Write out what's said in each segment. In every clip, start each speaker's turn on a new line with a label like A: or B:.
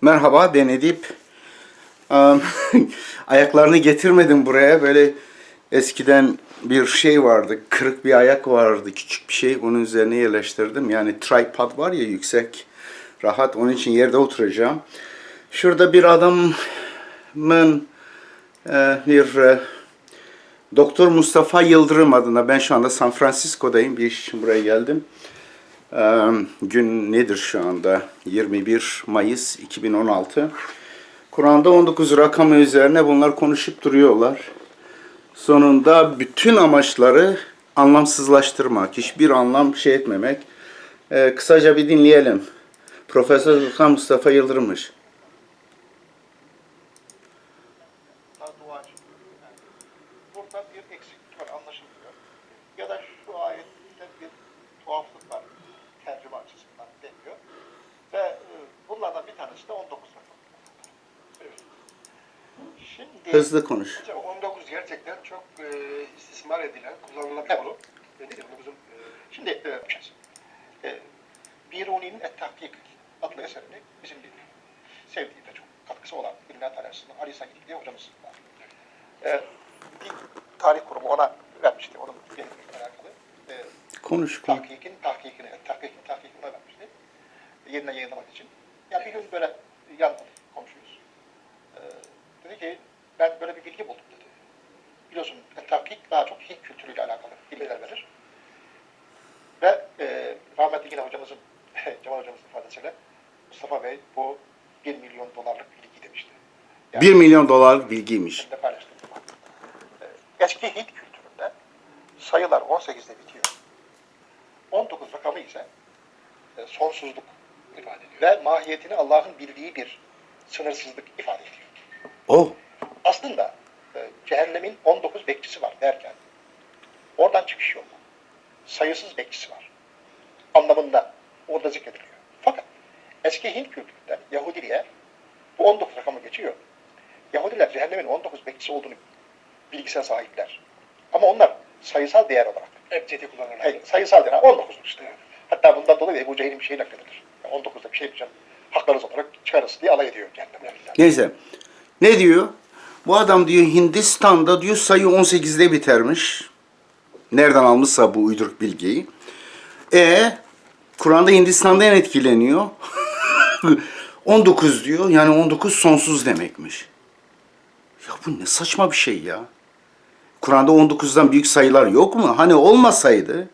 A: Merhaba ben Edip. Ayaklarını getirmedim buraya. Böyle eskiden bir şey vardı. Kırık bir ayak vardı. Küçük bir şey. Onun üzerine yerleştirdim. Yani tripod var ya yüksek. Rahat. Onun için yerde oturacağım. Şurada bir adamın e, bir e, Doktor Mustafa Yıldırım adına ben şu anda San Francisco'dayım. Bir iş için buraya geldim. Gün nedir şu anda? 21 Mayıs 2016. Kur'an'da 19 rakamı üzerine bunlar konuşup duruyorlar. Sonunda bütün amaçları anlamsızlaştırmak, hiçbir anlam şey etmemek. Ee, kısaca bir dinleyelim. Profesör Doktor Mustafa.
B: Yani burada bir eksiklik var anlaşılmıyor. Ya da şu ayette bir tuhaflık var tercüme açısından deniyor. Ve e, bunlardan bir tanesi de 19 rakam. Evet. Şimdi
A: Hızlı konuş.
C: Hocam 19 gerçekten çok e, istismar edilen, kullanılabilir
B: Evet.
C: konu. 19'un? E,
B: Şimdi e, e, Biruni'nin Et-Tahkik adlı eserini bizim bir sevdiğim ve çok katkısı olan bilimler tarihçisi Ali Said diye hocamız var. E, bir tarih kurumu ona vermişti. Onun benimle alakalı. E,
A: Konuş. konuş.
B: tahkikin tahkikini, tahkikin tahkikini vermişti. Yeniden yayınlamak için. Ya bir gün böyle yan komşuyuz. E, dedi ki ben böyle bir bilgi buldum dedi. Biliyorsun tahkik daha çok Hint kültürüyle alakalı bilgiler verir. Ve e, rahmetli yine hocamızın, Cemal hocamızın ifadesiyle Mustafa Bey bu 1 milyon dolarlık bilgi demişti.
A: 1 milyon dolarlık bilgiymiş.
B: Ben de paylaştım. E, Eski Hint kültüründe sayılar 18'de bitiyor. 19 rakamı ise e, sonsuzluk ifade ediyor. Ve mahiyetini Allah'ın bildiği bir sınırsızlık ifade ediyor.
A: Oh.
B: Aslında e, cehennemin 19 bekçisi var derken oradan çıkış yolu. Sayısız bekçisi var. Anlamında orada zikrediliyor. Fakat eski Hint kültüründe Yahudiliğe bu 19 rakamı geçiyor. Yahudiler cehennemin 19 bekçisi olduğunu bilgisine sahipler. Ama onlar sayısal değer olarak
C: Ebcedi kullanırlar.
B: Hayır, sayısal değer 19 işte. Hatta bundan dolayı Ebu Cehil'in bir şeyi nakledilir. Yani 19'da bir şey yapacağım. Haklarınız olarak çıkarız diye alay ediyor cehennem.
A: Neyse. Ne diyor? Bu adam diyor Hindistan'da diyor sayı 18'de bitermiş. Nereden almışsa bu uyduruk bilgiyi. E Kur'an'da Hindistan'dan etkileniyor. 19 diyor. Yani 19 sonsuz demekmiş. Ya bu ne saçma bir şey ya. Kur'an'da 19'dan büyük sayılar yok mu? Hani olmasaydı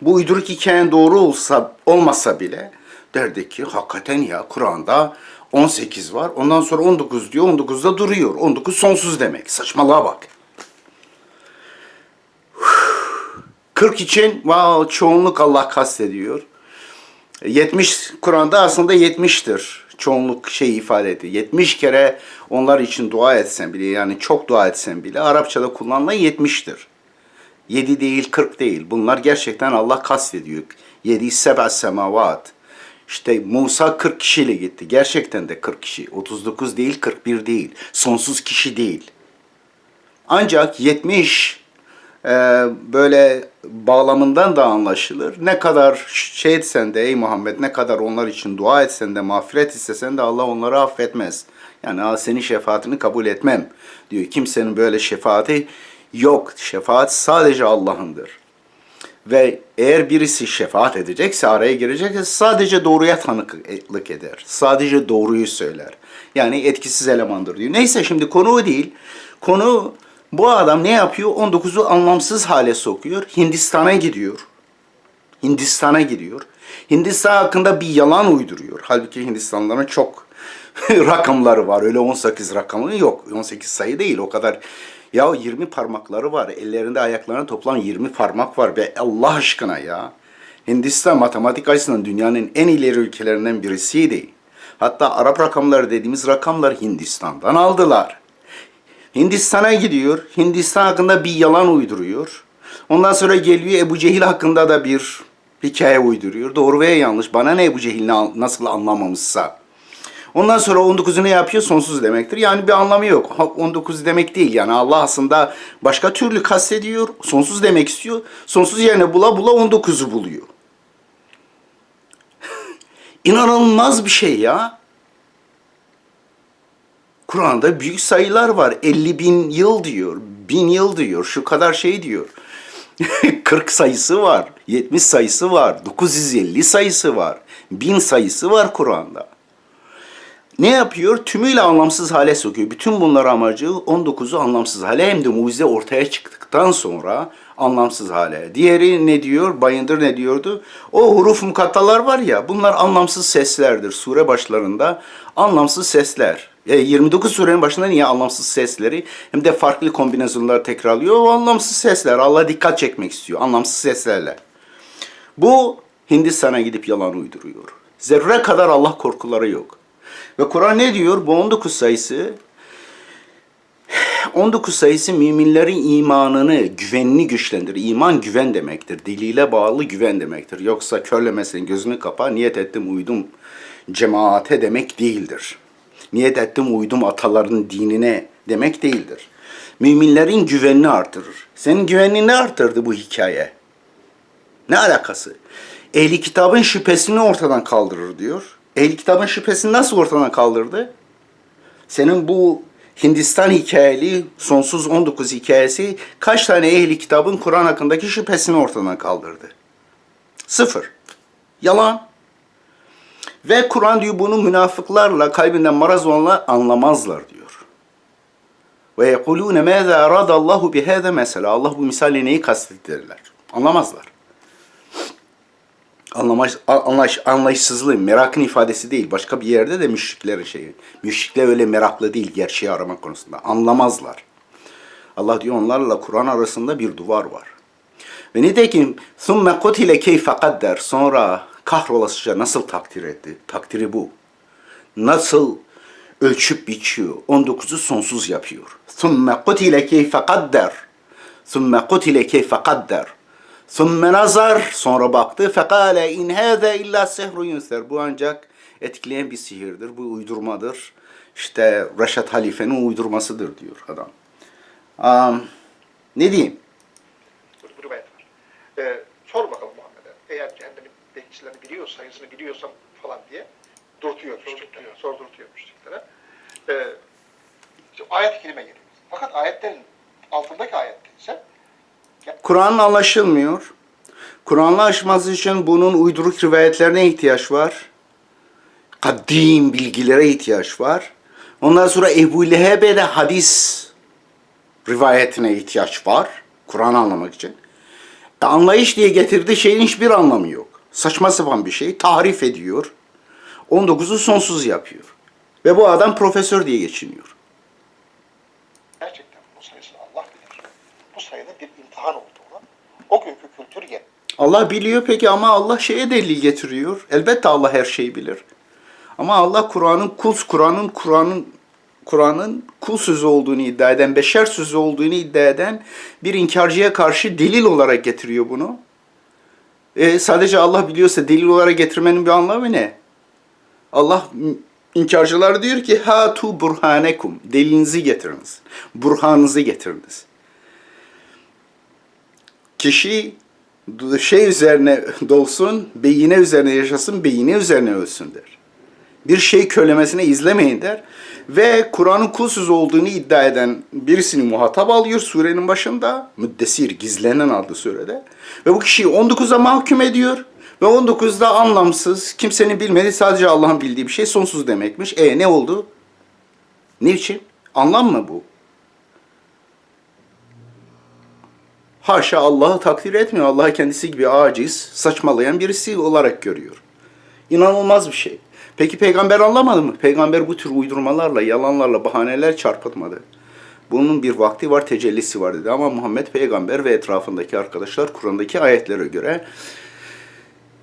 A: bu uyduruk hikayen doğru olsa olmasa bile derdik ki hakikaten ya Kur'an'da 18 var. Ondan sonra 19 diyor. 19'da duruyor. 19 sonsuz demek. Saçmalığa bak. 40 için wow, çoğunluk Allah kastediyor. 70 Kur'an'da aslında 70'tir. Çoğunluk şey ifade ediyor. 70 kere onlar için dua etsen bile yani çok dua etsen bile Arapçada kullanılan 70'tir. 7 değil 40 değil. Bunlar gerçekten Allah kastediyor. 7 seba semavat. İşte Musa 40 kişiyle gitti. Gerçekten de 40 kişi. 39 değil 41 değil. Sonsuz kişi değil. Ancak 70 e, böyle bağlamından da anlaşılır. Ne kadar şey etsen de ey Muhammed ne kadar onlar için dua etsen de mağfiret istesen de Allah onları affetmez. Yani "Aa, senin şefaatini kabul etmem diyor. Kimsenin böyle şefaati yok. Şefaat sadece Allah'ındır. Ve eğer birisi şefaat edecekse, araya girecekse sadece doğruya tanıklık eder. Sadece doğruyu söyler. Yani etkisiz elemandır diyor. Neyse şimdi konu değil. Konu bu adam ne yapıyor? 19'u anlamsız hale sokuyor. Hindistan'a gidiyor. Hindistan'a gidiyor. Hindistan hakkında bir yalan uyduruyor. Halbuki Hindistanlıların çok rakamları var. Öyle 18 rakamı yok. 18 sayı değil o kadar. Ya 20 parmakları var. Ellerinde ayaklarına toplam 20 parmak var. Be Allah aşkına ya. Hindistan matematik açısından dünyanın en ileri ülkelerinden birisiydi. Hatta Arap rakamları dediğimiz rakamlar Hindistan'dan aldılar. Hindistan'a gidiyor. Hindistan hakkında bir yalan uyduruyor. Ondan sonra geliyor Ebu Cehil hakkında da bir hikaye uyduruyor. Doğru veya yanlış. Bana ne Ebu Cehil nasıl anlamamışsa. Ondan sonra 19'u ne yapıyor? Sonsuz demektir. Yani bir anlamı yok. Ha, 19 demek değil. Yani Allah aslında başka türlü kastediyor. Sonsuz demek istiyor. Sonsuz yerine bula bula 19'u buluyor. İnanılmaz bir şey ya. Kur'an'da büyük sayılar var. 50 bin yıl diyor, bin yıl diyor, şu kadar şey diyor. 40 sayısı var, 70 sayısı var, 950 sayısı var, 1000 sayısı var Kur'an'da. Ne yapıyor? Tümüyle anlamsız hale sokuyor. Bütün bunlar amacı 19'u anlamsız hale hem de mucize ortaya çıktıktan sonra anlamsız hale. Diğeri ne diyor? Bayındır ne diyordu? O huruf mukattalar var ya bunlar anlamsız seslerdir. Sure başlarında anlamsız sesler. E, 29 surenin başında niye anlamsız sesleri hem de farklı kombinasyonlar tekrarlıyor? O anlamsız sesler. Allah dikkat çekmek istiyor anlamsız seslerle. Bu Hindistan'a gidip yalan uyduruyor. Zerre kadar Allah korkuları yok. Ve Kur'an ne diyor? Bu 19 sayısı 19 sayısı müminlerin imanını, güvenini güçlendirir. İman güven demektir. Diliyle bağlı güven demektir. Yoksa körlemesin gözünü kapa, niyet ettim uydum cemaate demek değildir. Niyet ettim uydum ataların dinine demek değildir. Müminlerin güvenini artırır. Senin güvenini ne artırdı bu hikaye? Ne alakası? Ehli kitabın şüphesini ortadan kaldırır diyor. Ehli kitabın şüphesini nasıl ortadan kaldırdı? Senin bu Hindistan hikayeli sonsuz 19 hikayesi kaç tane ehli kitabın Kur'an hakkındaki şüphesini ortadan kaldırdı? Sıfır. Yalan. Ve Kur'an diyor bunu münafıklarla kalbinden maraz olanlar anlamazlar diyor. Ve yekulune mâzâ aradallahu bihâze mesela. Allah bu misali neyi kastettirirler? Anlamazlar. Anlamaz, anlaş, anlayışsızlığın, merakın ifadesi değil. Başka bir yerde de müşriklerin şeyi. Müşrikler öyle meraklı değil gerçeği arama konusunda. Anlamazlar. Allah diyor onlarla Kur'an arasında bir duvar var. Ve nitekim ثُمَّ قُتِلَ كَيْفَ قَدَّرْ Sonra kahrolasıca nasıl takdir etti? Takdiri bu. Nasıl ölçüp biçiyor. 19'u sonsuz yapıyor. ثُمَّ قُتِلَ كَيْفَ قَدَّرْ ثُمَّ قُتِلَ كَيْفَ قَدَّرْ ثُمَّ nazar sonra baktı fekale in hâze illa sehru yunser. Bu ancak etkileyen bir sihirdir. Bu uydurmadır. İşte Reşat Halife'nin uydurmasıdır diyor adam. Am, ne diyeyim?
B: Bekçilerini biliyor, sayısını biliyorsam falan diye durtuyor müşriklere. Sordurtuyor müşriklere. Ee, işte ayet-i kerime geliyor. Fakat ayetlerin altındaki ayette ise
A: Kur'an anlaşılmıyor. Kur'an'la anlaşması için bunun uyduruk rivayetlerine ihtiyaç var. Kadim bilgilere ihtiyaç var. Ondan sonra Ebu Leheb'e de hadis rivayetine ihtiyaç var. Kur'an anlamak için. E, anlayış diye getirdiği şeyin hiçbir anlamı yok. Saçma sapan bir şey. Tahrif ediyor. 19'u sonsuz yapıyor. Ve bu adam profesör diye geçiniyor.
B: gerçekten bu sayısını Allah bilir. Bu sayının bir imtihan olduğunu, o günkü kültür yet
A: Allah biliyor peki ama Allah şeye delil getiriyor. Elbette Allah her şeyi bilir. Ama Allah Kur'an'ın kul Kur'an'ın Kur'an'ın Kur'an'ın kul sözü olduğunu iddia eden, beşer sözü olduğunu iddia eden bir inkarcıya karşı delil olarak getiriyor bunu. E, sadece Allah biliyorsa delil olarak getirmenin bir anlamı ne? Allah inkarcılar diyor ki ha tu burhanekum delilinizi getiriniz. Burhanınızı getiriniz. Kişi şey üzerine dolsun, beyine üzerine yaşasın, beyine üzerine ölsün der. Bir şey kölemesine izlemeyin der. Ve Kur'an'ın kul sözü olduğunu iddia eden birisini muhatap alıyor surenin başında. Müddessir, gizlenen adlı surede. Ve bu kişiyi 19'a mahkum ediyor. Ve 19'da anlamsız, kimsenin bilmediği sadece Allah'ın bildiği bir şey sonsuz demekmiş. E ne oldu? Ne için? Anlam mı bu? Haşa Allah'ı takdir etmiyor. Allah'ı kendisi gibi aciz, saçmalayan birisi olarak görüyor. İnanılmaz bir şey. Peki peygamber anlamadı mı? Peygamber bu tür uydurmalarla, yalanlarla, bahaneler çarpıtmadı. Bunun bir vakti var, tecellisi var dedi. Ama Muhammed peygamber ve etrafındaki arkadaşlar Kur'an'daki ayetlere göre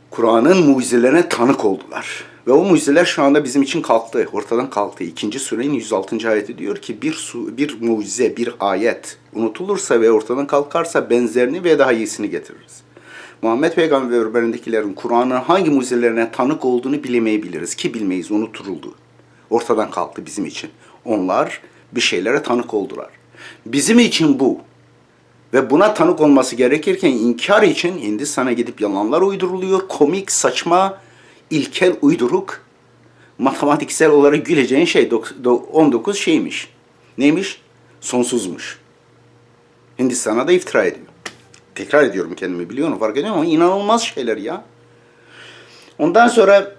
A: Kur'an'ın mucizelerine tanık oldular. Ve o mucizeler şu anda bizim için kalktı, ortadan kalktı. İkinci surenin 106. ayeti diyor ki bir su, bir mucize, bir ayet unutulursa ve ortadan kalkarsa benzerini ve daha iyisini getiririz. Muhammed Peygamber ve berindekilerin Kur'an'ın hangi mucizelerine tanık olduğunu bilemeyebiliriz ki bilmeyiz, unutuldu. Ortadan kalktı bizim için. Onlar bir şeylere tanık oldular. Bizim için bu. Ve buna tanık olması gerekirken inkar için Hindistan'a gidip yalanlar uyduruluyor. Komik, saçma, ilkel, uyduruk matematiksel olarak güleceğin şey dok- do- 19 şeymiş. Neymiş? Sonsuzmuş. Hindistan'a da iftira ediyor. Tekrar ediyorum kendimi biliyorum fark ediyorum ama inanılmaz şeyler ya. Ondan sonra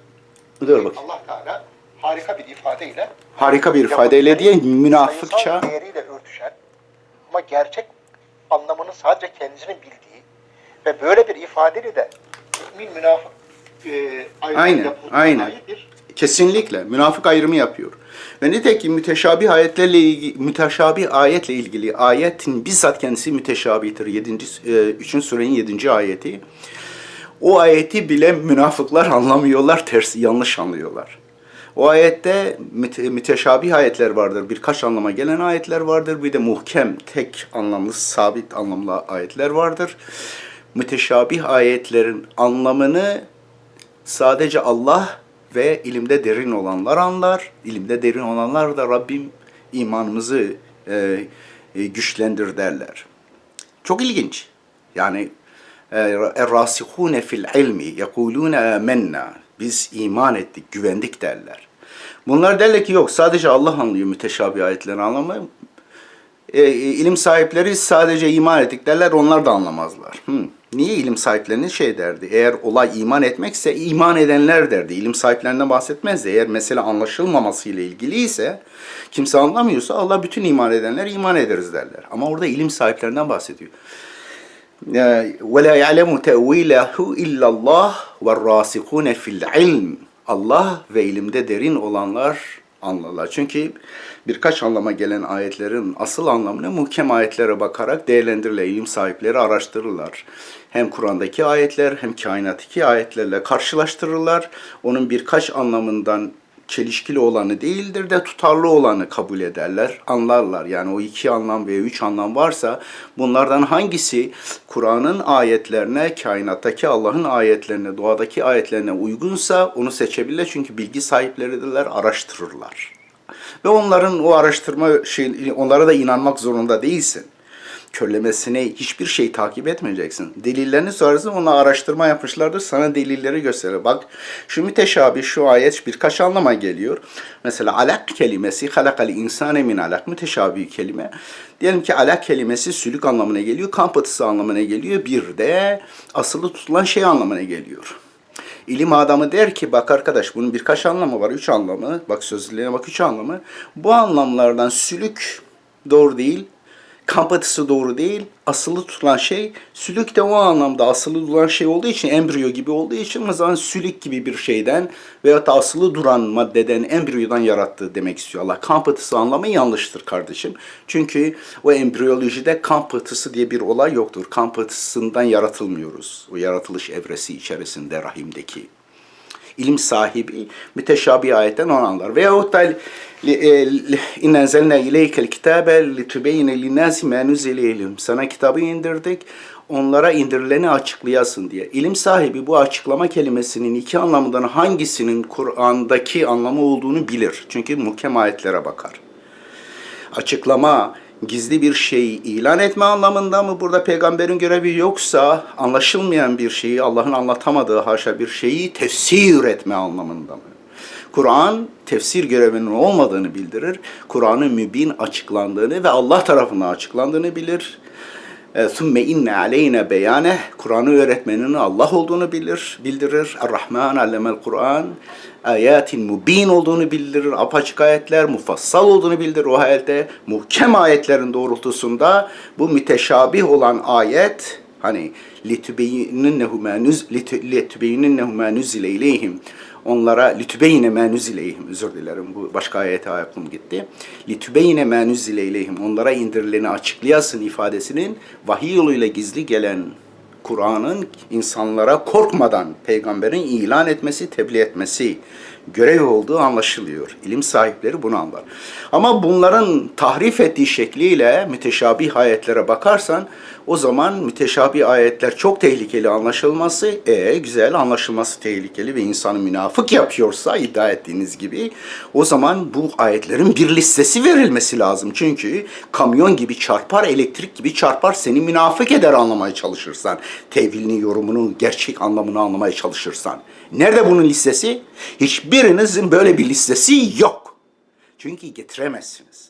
A: dur bak.
B: Allah Teala harika bir ifadeyle
A: Harika bir ifadeyle diye münafıkça
B: değeriyle örtüşen ama gerçek anlamını sadece kendisinin bildiği ve böyle bir ifadeyle de mümin münafık e, ayrımı
A: Aynen, aynen.
B: bir
A: Kesinlikle münafık ayrımı yapıyor. Ve nitekim müteşabih ayetlerle ilgili, müteşabih ayetle ilgili ayetin bizzat kendisi müteşabihtir. 7. E, 3. surenin 7. ayeti. O ayeti bile münafıklar anlamıyorlar, tersi yanlış anlıyorlar. O ayette müte, müteşabih ayetler vardır. Birkaç anlama gelen ayetler vardır. Bir de muhkem, tek anlamlı, sabit anlamlı ayetler vardır. Müteşabih ayetlerin anlamını sadece Allah ve ilimde derin olanlar anlar. İlimde derin olanlar da Rabbim imanımızı e, e, güçlendir derler. Çok ilginç. Yani Er-rasihune fil ilmi yekulune amennâ. Biz iman ettik, güvendik derler. Bunlar derler ki yok sadece Allah anlıyor müteşabih ayetlerin anlamı. E, e, ilim sahipleri sadece iman ettik derler onlar da anlamazlar. Hmm. Niye ilim sahiplerinin şey derdi? Eğer olay iman etmekse iman edenler derdi. İlim sahiplerinden bahsetmezdi. Eğer mesele anlaşılmaması ile ilgiliyse kimse anlamıyorsa Allah bütün iman edenler iman ederiz derler. Ama orada ilim sahiplerinden bahsediyor. وَلَا يَعْلَمُ تَأْوِيلَهُ اِلَّا اللّٰهِ وَالرَّاسِخُونَ فِي الْعِلْمِ Allah ve ilimde derin olanlar anlarlar. Çünkü birkaç anlama gelen ayetlerin asıl anlamını muhkem ayetlere bakarak değerlendirirler. İlim sahipleri araştırırlar. Hem Kur'an'daki ayetler hem kainattaki ayetlerle karşılaştırırlar. Onun birkaç anlamından çelişkili olanı değildir de tutarlı olanı kabul ederler, anlarlar. Yani o iki anlam veya üç anlam varsa bunlardan hangisi Kur'an'ın ayetlerine, kainattaki Allah'ın ayetlerine, doğadaki ayetlerine uygunsa onu seçebilirler. Çünkü bilgi sahipleridirler, araştırırlar. Ve onların o araştırma şey, onlara da inanmak zorunda değilsin körlemesine hiçbir şey takip etmeyeceksin. Delillerini sorarsın, ona araştırma yapmışlardır, sana delilleri gösterir. Bak şu müteşabih, şu ayet birkaç anlama geliyor. Mesela alak kelimesi, halakal insane min alak, müteşabih kelime. Diyelim ki alak kelimesi sülük anlamına geliyor, kan pıtısı anlamına geliyor. Bir de asılı tutulan şey anlamına geliyor. İlim adamı der ki bak arkadaş bunun birkaç anlamı var, üç anlamı. Bak sözlüğüne bak üç anlamı. Bu anlamlardan sülük doğru değil, kan patısı doğru değil. Asılı tutulan şey sülük de o anlamda asılı duran şey olduğu için embriyo gibi olduğu için o zaman sülük gibi bir şeyden veyahut da asılı duran maddeden embriyodan yarattığı demek istiyor Allah. Kan patısı anlamı yanlıştır kardeşim. Çünkü o embriyolojide kan patısı diye bir olay yoktur. Kan patısından yaratılmıyoruz. O yaratılış evresi içerisinde rahimdeki ilim sahibi müteşabih ayetten onu anlar. Veyahut da enzelna ileykel kitabe litübeyne linnâsi mâ nuzile ilim. Sana kitabı indirdik, onlara indirileni açıklayasın diye. İlim sahibi bu açıklama kelimesinin iki anlamından hangisinin Kur'an'daki anlamı olduğunu bilir. Çünkü muhkem ayetlere bakar. Açıklama, gizli bir şeyi ilan etme anlamında mı burada peygamberin görevi yoksa anlaşılmayan bir şeyi Allah'ın anlatamadığı haşa bir şeyi tefsir etme anlamında mı? Kur'an tefsir görevinin olmadığını bildirir. Kur'an'ın mübin açıklandığını ve Allah tarafından açıklandığını bilir. ثُمَّ inne aleyne beyane Kur'an'ı öğretmenin Allah olduğunu bilir, bildirir. Er-Rahman allemel Kur'an ayatin mubin olduğunu bildirir. Apaçık ayetler mufassal olduğunu bildirir. O halde muhkem ayetlerin doğrultusunda bu müteşabih olan ayet hani litübeyinnehu ma nuz onlara litübeyne nuzile ileyhim özür dilerim bu başka ayete aklım gitti. Litübeyne nuzile ileyhim onlara indirileni açıklayasın ifadesinin vahiy yoluyla gizli gelen Kur'an'ın insanlara korkmadan peygamberin ilan etmesi, tebliğ etmesi görev olduğu anlaşılıyor. İlim sahipleri bunu anlar. Ama bunların tahrif ettiği şekliyle müteşabih ayetlere bakarsan O zaman müteşabih ayetler çok tehlikeli anlaşılması, e güzel anlaşılması tehlikeli ve insanı münafık yapıyorsa iddia ettiğiniz gibi o zaman bu ayetlerin bir listesi verilmesi lazım. Çünkü kamyon gibi çarpar, elektrik gibi çarpar seni münafık eder anlamaya çalışırsan. Tevilini, yorumunu, gerçek anlamını anlamaya çalışırsan. Nerede bunun listesi? Hiçbirinizin böyle bir listesi yok. Çünkü getiremezsiniz.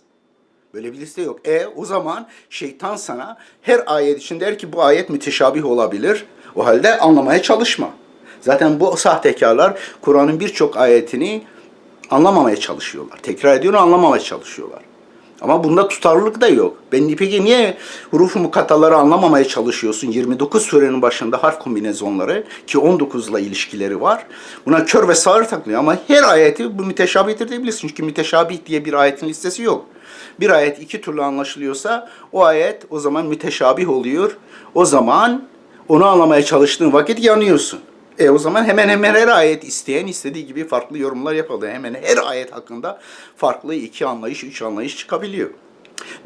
A: Böyle bir liste yok. E o zaman şeytan sana her ayet için der ki bu ayet müteşabih olabilir. O halde anlamaya çalışma. Zaten bu sahtekarlar Kur'an'ın birçok ayetini anlamamaya çalışıyorlar. Tekrar ediyorum anlamamaya çalışıyorlar. Ama bunda tutarlılık da yok. Ben peki niye hurufu mukataları anlamamaya çalışıyorsun? 29 surenin başında harf kombinezonları ki 19 ile ilişkileri var. Buna kör ve sağır takılıyor ama her ayeti bu müteşabihtir diyebilirsin. Çünkü müteşabih diye bir ayetin listesi yok. Bir ayet iki türlü anlaşılıyorsa o ayet o zaman müteşabih oluyor. O zaman onu anlamaya çalıştığın vakit yanıyorsun. E o zaman hemen hemen her ayet isteyen istediği gibi farklı yorumlar yapılıyor. Hemen her ayet hakkında farklı iki anlayış, üç anlayış çıkabiliyor.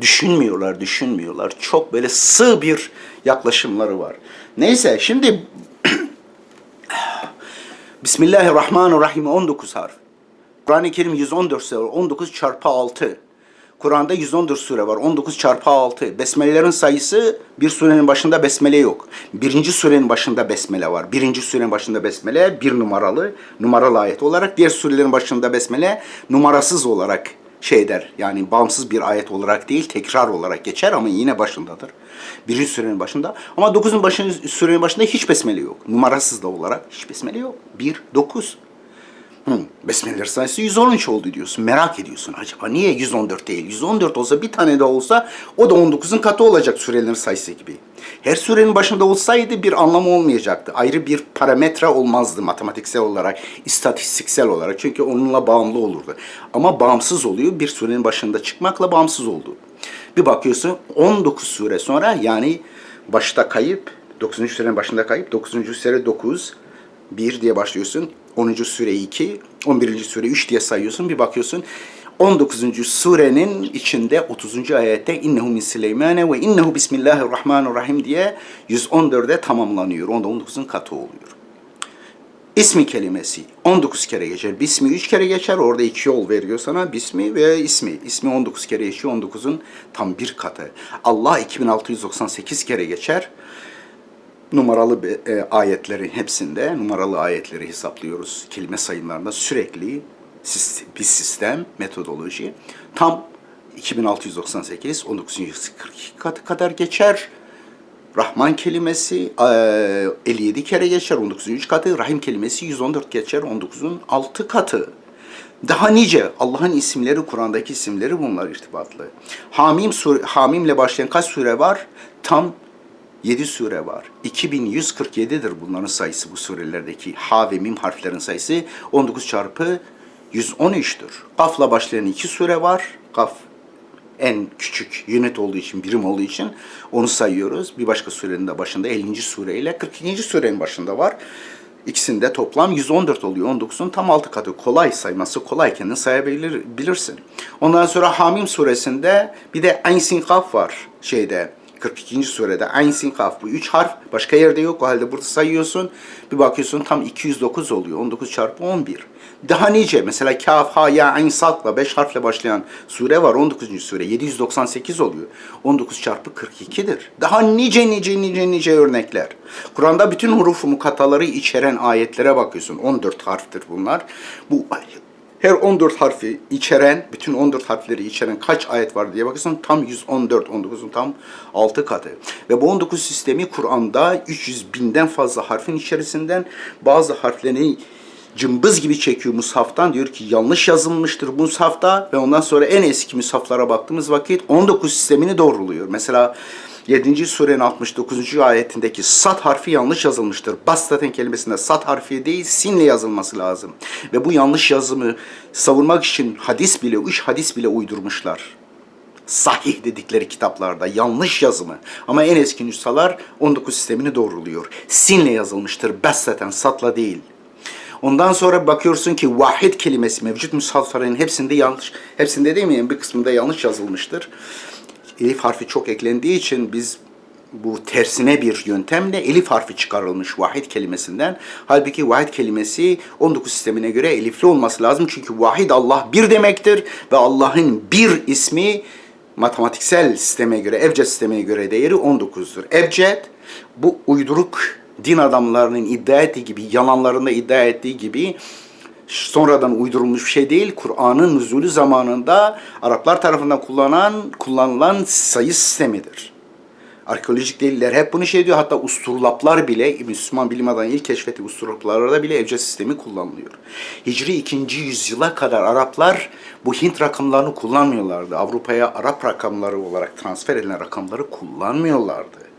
A: Düşünmüyorlar, düşünmüyorlar. Çok böyle sığ bir yaklaşımları var. Neyse şimdi Bismillahirrahmanirrahim 19 harf. Kur'an-ı Kerim 114 sure, 19 çarpı 6. Kur'an'da 114 sure var. 19 çarpı 6. Besmelelerin sayısı bir surenin başında besmele yok. Birinci surenin başında besmele var. Birinci surenin başında besmele bir numaralı, numaralı ayet olarak. Diğer surelerin başında besmele numarasız olarak şey der. Yani bağımsız bir ayet olarak değil, tekrar olarak geçer ama yine başındadır. Birinci surenin başında. Ama dokuzun başın, surenin başında hiç besmele yok. Numarasız da olarak hiç besmele yok. Bir, dokuz. Hı, besmeleler sayısı 113 oldu diyorsun. Merak ediyorsun. Acaba niye 114 değil? 114 olsa bir tane de olsa o da 19'un katı olacak sürelerin sayısı gibi. Her sürenin başında olsaydı bir anlamı olmayacaktı. Ayrı bir parametre olmazdı matematiksel olarak, istatistiksel olarak. Çünkü onunla bağımlı olurdu. Ama bağımsız oluyor. Bir sürenin başında çıkmakla bağımsız oldu. Bir bakıyorsun 19 süre sonra yani başta kayıp, 9. sürenin başında kayıp, 9. süre 9, 1 diye başlıyorsun. 10. sure 2, 11. sure 3 diye sayıyorsun. Bir bakıyorsun 19. surenin içinde 30. ayette innehu min Süleymane ve innehu bismillahirrahmanirrahim diye 114'e tamamlanıyor. Onda 19'un katı oluyor. İsmi kelimesi 19 kere geçer. Bismi 3 kere geçer. Orada iki yol veriyor sana. Bismi ve ismi. İsmi 19 kere geçiyor. 19'un tam bir katı. Allah 2698 kere geçer numaralı e, ayetlerin hepsinde numaralı ayetleri hesaplıyoruz. Kelime sayımlarında sürekli bir sistem, metodoloji. Tam 2698, 1942 katı kadar geçer. Rahman kelimesi e, 57 kere geçer 19. katı. Rahim kelimesi 114 geçer 19'un 6 katı. Daha nice Allah'ın isimleri, Kur'an'daki isimleri bunlar irtibatlı. Hamim sure, Hamimle başlayan kaç sure var? Tam 7 sure var. 2147'dir bunların sayısı bu surelerdeki ha ve mim harflerin sayısı 19 çarpı 113'tür. Kafla başlayan 2 sure var. Kaf en küçük unit olduğu için, birim olduğu için onu sayıyoruz. Bir başka surenin de başında 50. sure ile 42. surenin başında var. İkisinde toplam 114 oluyor. 19'un tam altı katı. Kolay sayması kolay. Kendin sayabilir, bilirsin. Ondan sonra Hamim suresinde bir de Ayn Sin Kaf var şeyde. 42. surede Ayn Sin Kaf bu üç harf başka yerde yok. O halde burada sayıyorsun. Bir bakıyorsun tam 209 oluyor. 19 çarpı 11. Daha nice mesela Kaf, Ha, Ya, Ayn, Sad'la 5 harfle başlayan sure var. 19. sure 798 oluyor. 19 çarpı 42'dir. Daha nice nice nice nice örnekler. Kur'an'da bütün hurufu mukataları içeren ayetlere bakıyorsun. 14 harftir bunlar. Bu her 14 harfi içeren, bütün 14 harfleri içeren kaç ayet var diye bakıyorsun tam 114, 19'un tam 6 katı. Ve bu 19 sistemi Kur'an'da 300 binden fazla harfin içerisinden bazı harflerini cımbız gibi çekiyor mushaftan. Diyor ki yanlış yazılmıştır mushafta ve ondan sonra en eski mushaflara baktığımız vakit 19 sistemini doğruluyor. Mesela 7. surenin 69. ayetindeki sat harfi yanlış yazılmıştır. Bastaten kelimesinde sat harfi değil sinle yazılması lazım. Ve bu yanlış yazımı savurmak için hadis bile, üç hadis bile uydurmuşlar. Sahih dedikleri kitaplarda yanlış yazımı. Ama en eski nüshalar 19 sistemini doğruluyor. Sinle yazılmıştır. Bastaten satla değil. Ondan sonra bakıyorsun ki vahid kelimesi mevcut mushafların hepsinde yanlış, hepsinde mi? Bir kısmında yanlış yazılmıştır. Elif harfi çok eklendiği için biz bu tersine bir yöntemle elif harfi çıkarılmış vahid kelimesinden. Halbuki vahid kelimesi 19 sistemine göre elifli olması lazım. Çünkü vahid Allah bir demektir ve Allah'ın bir ismi matematiksel sisteme göre, Ebced sistemine göre değeri 19'dur. Ebced bu uyduruk din adamlarının iddia ettiği gibi, yalanlarında iddia ettiği gibi sonradan uydurulmuş bir şey değil. Kur'an'ın nüzulü zamanında Araplar tarafından kullanılan kullanılan sayı sistemidir. Arkeolojik deliller hep bunu şey diyor. Hatta usturlaplar bile, Müslüman bilim adamı ilk keşfettiği usturlaplarda bile evcil sistemi kullanılıyor. Hicri 2. yüzyıla kadar Araplar bu Hint rakamlarını kullanmıyorlardı. Avrupa'ya Arap rakamları olarak transfer edilen rakamları kullanmıyorlardı.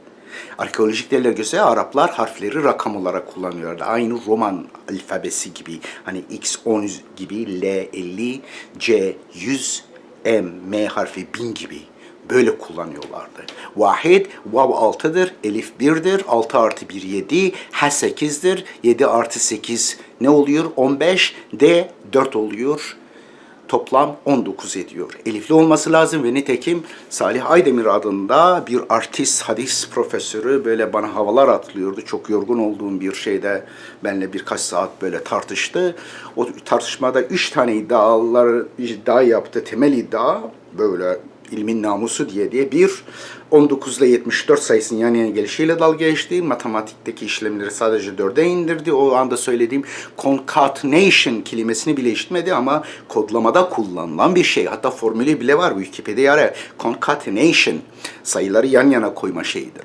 A: Arkeolojik deliller gösteriyor Araplar harfleri rakam olarak kullanıyorlardı. Aynı Roman alfabesi gibi hani X 10 gibi L 50, C 100, M, M harfi 1000 gibi böyle kullanıyorlardı. Vahid, vav 6'dır, elif 1'dir, 6 artı 1 7, ha 8'dir, 7 artı 8 ne oluyor? 15, D 4 oluyor toplam 19 ediyor. Elifli olması lazım ve nitekim Salih Aydemir adında bir artist hadis profesörü böyle bana havalar atlıyordu. Çok yorgun olduğum bir şeyde benimle birkaç saat böyle tartıştı. O tartışmada üç tane iddialar iddia yaptı. Temel iddia böyle ilmin namusu diye diye bir 19 ile 74 sayısının yan yana gelişiyle dalga geçti. Matematikteki işlemleri sadece 4'e indirdi. O anda söylediğim concatenation kelimesini bile işitmedi ama kodlamada kullanılan bir şey. Hatta formülü bile var bu Wikipedia ara. Concatenation sayıları yan yana koyma şeyidir.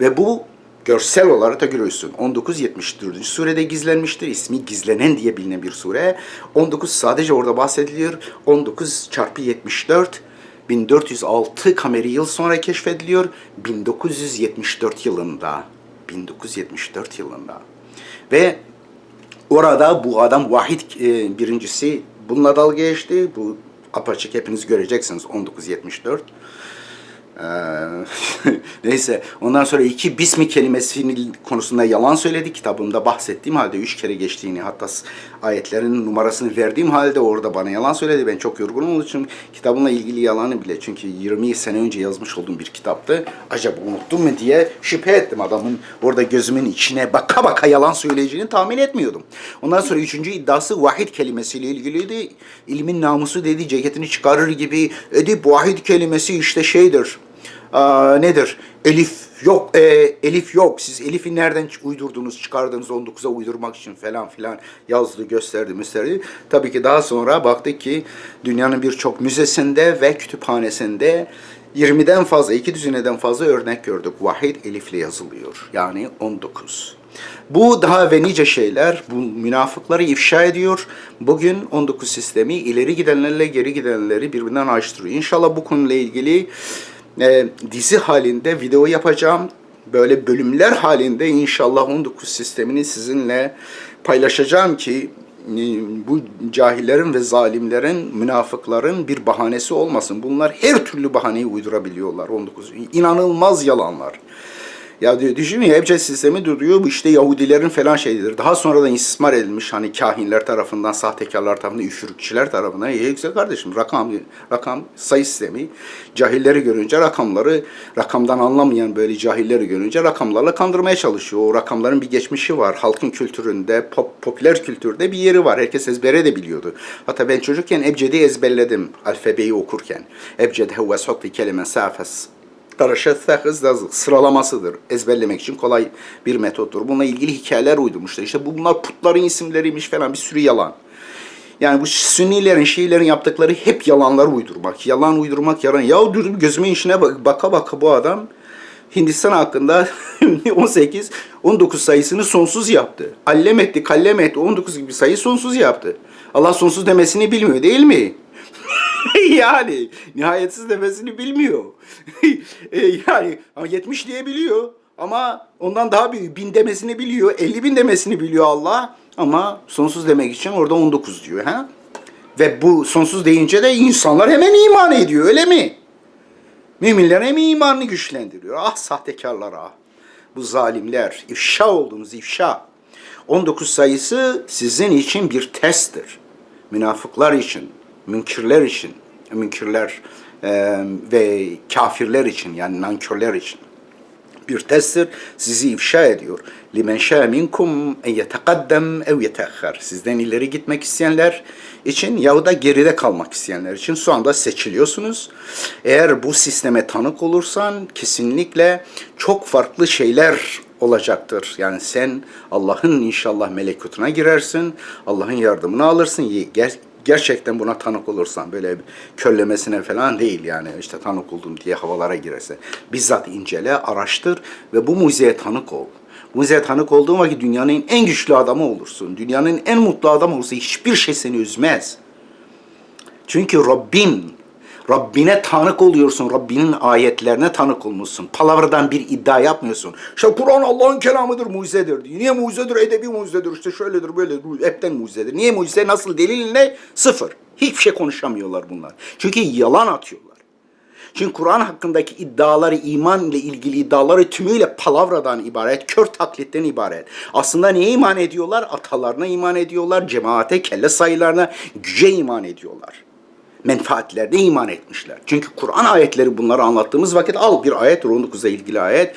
A: Ve bu görsel olarak da görüyorsun. 1974. surede gizlenmiştir. İsmi gizlenen diye bilinen bir sure. 19 sadece orada bahsediliyor. 19 çarpı 74 1406 kameri yıl sonra keşfediliyor. 1974 yılında. 1974 yılında. Ve orada bu adam Vahid e, birincisi bununla dalga geçti. Bu apaçık hepiniz göreceksiniz 1974. Ee, neyse ondan sonra iki bismi kelimesinin konusunda yalan söyledi kitabımda bahsettiğim halde üç kere geçtiğini hatta ayetlerin numarasını verdiğim halde orada bana yalan söyledi. Ben çok yorgun olduğum için kitabımla ilgili yalanı bile çünkü 20 sene önce yazmış olduğum bir kitaptı. Acaba unuttum mu diye şüphe ettim adamın orada gözümün içine baka baka yalan söyleyeceğini tahmin etmiyordum. Ondan sonra üçüncü iddiası vahid kelimesiyle ilgiliydi. İlmin namusu dedi ceketini çıkarır gibi edip vahid kelimesi işte şeydir Aa, nedir? Elif yok, e, elif yok. Siz elifi nereden uydurdunuz, çıkardınız 19'a uydurmak için falan filan yazdı, gösterdi, gösterdi. Tabii ki daha sonra baktık ki dünyanın birçok müzesinde ve kütüphanesinde 20'den fazla, iki düzineden fazla örnek gördük. Vahid elifle yazılıyor. Yani 19. Bu daha ve nice şeyler bu münafıkları ifşa ediyor. Bugün 19 sistemi ileri gidenlerle geri gidenleri birbirinden ayrıştırıyor. İnşallah bu konuyla ilgili e, dizi halinde video yapacağım. Böyle bölümler halinde inşallah 19 sistemini sizinle paylaşacağım ki e, bu cahillerin ve zalimlerin, münafıkların bir bahanesi olmasın. Bunlar her türlü bahaneyi uydurabiliyorlar 19. İnanılmaz yalanlar. Ya diyor, düşünün ya Ebced sistemi duruyor bu işte Yahudilerin falan şeyidir. Daha sonradan istismar edilmiş hani kahinler tarafından, sahtekarlar tarafından, üfürükçüler tarafından. Ya güzel kardeşim rakam, rakam sayı sistemi. Cahilleri görünce rakamları, rakamdan anlamayan böyle cahilleri görünce rakamlarla kandırmaya çalışıyor. O rakamların bir geçmişi var. Halkın kültüründe, pop, popüler kültürde bir yeri var. Herkes ezbere de biliyordu. Hatta ben çocukken Ebced'i ezberledim alfabeyi okurken. Ebced hevve sokti kelime safes Hızlı sıralamasıdır. Ezberlemek için kolay bir metottur. Bununla ilgili hikayeler uydurmuşlar. İşte bunlar putların isimleriymiş falan bir sürü yalan. Yani bu Sünnilerin, Şiilerin yaptıkları hep yalanlar uydurmak. Yalan uydurmak, yalan. Ya dur gözümün içine bak, baka baka bu adam Hindistan hakkında 18, 19 sayısını sonsuz yaptı. Allem etti, kallem etti. 19 gibi sayı sonsuz yaptı. Allah sonsuz demesini bilmiyor değil mi? yani nihayetsiz demesini bilmiyor. E, yani ama 70 diyebiliyor. Ama ondan daha büyük bin demesini biliyor. 50 bin demesini biliyor Allah. Ama sonsuz demek için orada 19 diyor. Ha? Ve bu sonsuz deyince de insanlar hemen iman ediyor öyle mi? Müminler hem imanını güçlendiriyor. Ah sahtekarlar ah. Bu zalimler. ifşa oldunuz ifşa. 19 sayısı sizin için bir testtir. Münafıklar için, münkirler için, münkirler e, ve kafirler için yani nankörler için. bir testtir. Sizi ifşa ediyor. Limen şâ minkum en yetekaddem ev yeteahhar. Sizden ileri gitmek isteyenler için ya da geride kalmak isteyenler için şu anda seçiliyorsunuz. Eğer bu sisteme tanık olursan kesinlikle çok farklı şeyler olacaktır. Yani sen Allah'ın inşallah melekutuna girersin. Allah'ın yardımını alırsın. Ger- gerçekten buna tanık olursan böyle köllemesine falan değil yani işte tanık oldum diye havalara girerse bizzat incele, araştır ve bu mucizeye tanık ol. Mucizeye tanık olduğun vakit dünyanın en güçlü adamı olursun. Dünyanın en mutlu adamı olursa hiçbir şey seni üzmez. Çünkü Rabbin, Rabbine tanık oluyorsun. Rabbinin ayetlerine tanık olmuşsun. Palavradan bir iddia yapmıyorsun. İşte Kur'an Allah'ın kelamıdır, mucizedir. Niye mucizedir? Edebi mucizedir. İşte şöyledir, böyledir. Hepten mucizedir. Niye mucize? Nasıl? Delil ne? Sıfır. Hiçbir şey konuşamıyorlar bunlar. Çünkü yalan atıyorlar. Çünkü Kur'an hakkındaki iddiaları, iman ile ilgili iddiaları tümüyle palavradan ibaret, kör taklitten ibaret. Aslında neye iman ediyorlar? Atalarına iman ediyorlar, cemaate, kelle sayılarına, güce iman ediyorlar. Menfaatlerine iman etmişler. Çünkü Kur'an ayetleri bunları anlattığımız vakit al bir ayet, 19'a ilgili ayet.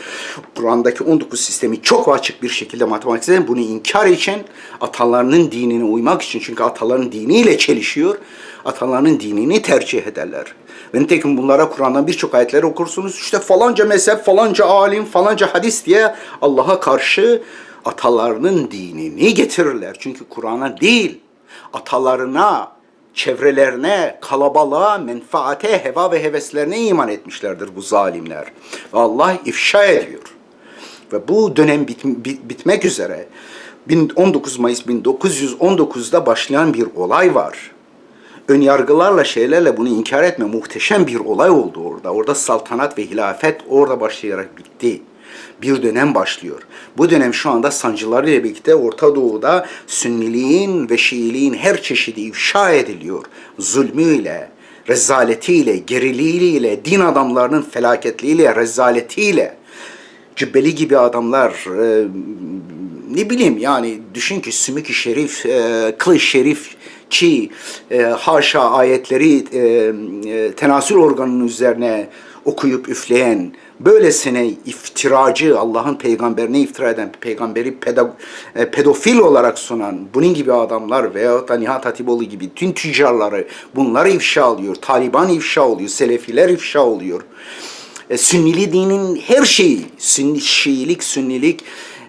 A: Kur'an'daki 19 sistemi çok açık bir şekilde matematikten bunu inkar için, atalarının dinine uymak için çünkü ataların diniyle çelişiyor, atalarının dinini tercih ederler. Ve nitekim bunlara Kur'an'dan birçok ayetleri okursunuz. İşte falanca mezhep, falanca alim, falanca hadis diye Allah'a karşı atalarının dinini getirirler. Çünkü Kur'an'a değil, atalarına, çevrelerine, kalabalığa, menfaate, heva ve heveslerine iman etmişlerdir bu zalimler. Ve Allah ifşa ediyor. Ve bu dönem bit, bit- bitmek üzere 19 Mayıs 1919'da başlayan bir olay var ön yargılarla şeylerle bunu inkar etme muhteşem bir olay oldu orada. Orada saltanat ve hilafet orada başlayarak bitti. Bir dönem başlıyor. Bu dönem şu anda sancılarıyla birlikte Orta Doğu'da Sünniliğin ve Şiiliğin her çeşidi ifşa ediliyor. Zulmüyle, rezaletiyle, geriliğiyle, din adamlarının felaketliğiyle, rezaletiyle. Cübbeli gibi adamlar, e, ne bileyim yani düşün ki sümük-i şerif, e, kılıç şerif ki e, haşa ayetleri e, e, tenasül organının üzerine okuyup üfleyen, böylesine iftiracı, Allah'ın peygamberine iftira eden, peygamberi e, pedofil olarak sunan, bunun gibi adamlar veyahut da Nihat Hatipoğlu gibi tüm tüccarları bunları ifşa alıyor. Taliban ifşa oluyor, Selefiler ifşa oluyor. E, Sünnili dinin her şeyi, Sünni, Şiilik, Sünnilik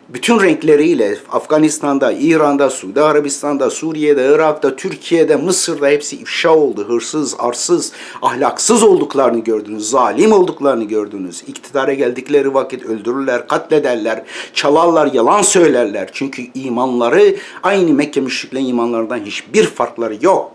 A: bütün renkleriyle Afganistan'da, İran'da, Suudi Arabistan'da, Suriye'de, Irak'ta, Türkiye'de, Mısır'da hepsi ifşa oldu. Hırsız, arsız, ahlaksız olduklarını gördünüz, zalim olduklarını gördünüz. İktidara geldikleri vakit öldürürler, katlederler, çalarlar, yalan söylerler. Çünkü imanları aynı Mekke müşriklerin imanlarından hiçbir farkları yok.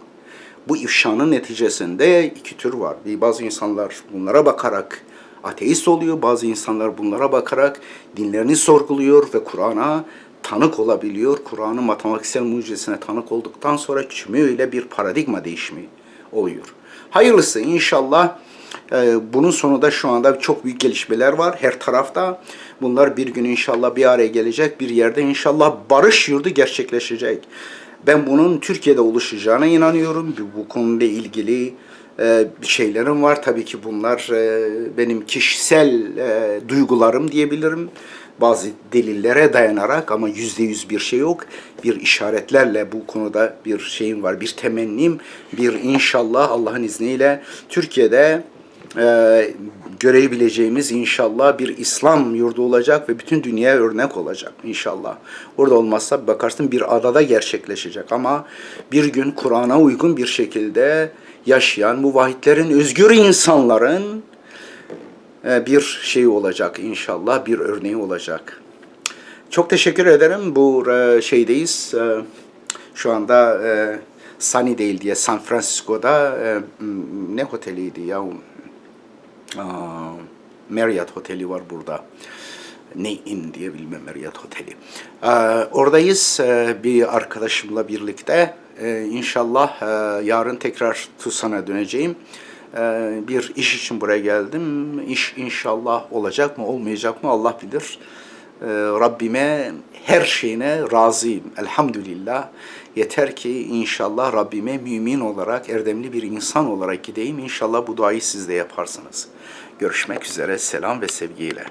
A: Bu ifşanın neticesinde iki tür var. Bir bazı insanlar bunlara bakarak ateist oluyor, bazı insanlar bunlara bakarak dinlerini sorguluyor ve Kur'an'a tanık olabiliyor. Kur'an'ın matematiksel mucizesine tanık olduktan sonra tümüyle bir paradigma değişimi oluyor. Hayırlısı inşallah ee, bunun sonunda şu anda çok büyük gelişmeler var her tarafta. Bunlar bir gün inşallah bir araya gelecek. Bir yerde inşallah barış yurdu gerçekleşecek. Ben bunun Türkiye'de oluşacağına inanıyorum. Bu konuyla ilgili e, şeylerim var. Tabii ki bunlar e, benim kişisel e, duygularım diyebilirim. Bazı delillere dayanarak ama yüzde yüz bir şey yok. Bir işaretlerle bu konuda bir şeyim var. Bir temennim, bir inşallah Allah'ın izniyle Türkiye'de e, görebileceğimiz inşallah bir İslam yurdu olacak ve bütün dünyaya örnek olacak inşallah. Orada olmazsa bir bakarsın bir adada gerçekleşecek ama bir gün Kur'an'a uygun bir şekilde yaşayan muvahhidlerin, özgür insanların e, bir şey olacak inşallah, bir örneği olacak. Çok teşekkür ederim. Bu e, şeydeyiz. E, Şu anda Sunny değil diye San Francisco'da ne oteliydi ya? Marriott Oteli var burada. Ne in diye bilmem Marriott Oteli. Oradayız bir arkadaşımla birlikte. Ee, inşallah e, yarın tekrar Tucson'a döneceğim. Ee, bir iş için buraya geldim. İş inşallah olacak mı olmayacak mı Allah bilir. Ee, Rabbime her şeyine razıyım. Elhamdülillah. Yeter ki inşallah Rabbime mümin olarak, erdemli bir insan olarak gideyim. İnşallah bu duayı siz de yaparsınız. Görüşmek üzere. Selam ve sevgiyle.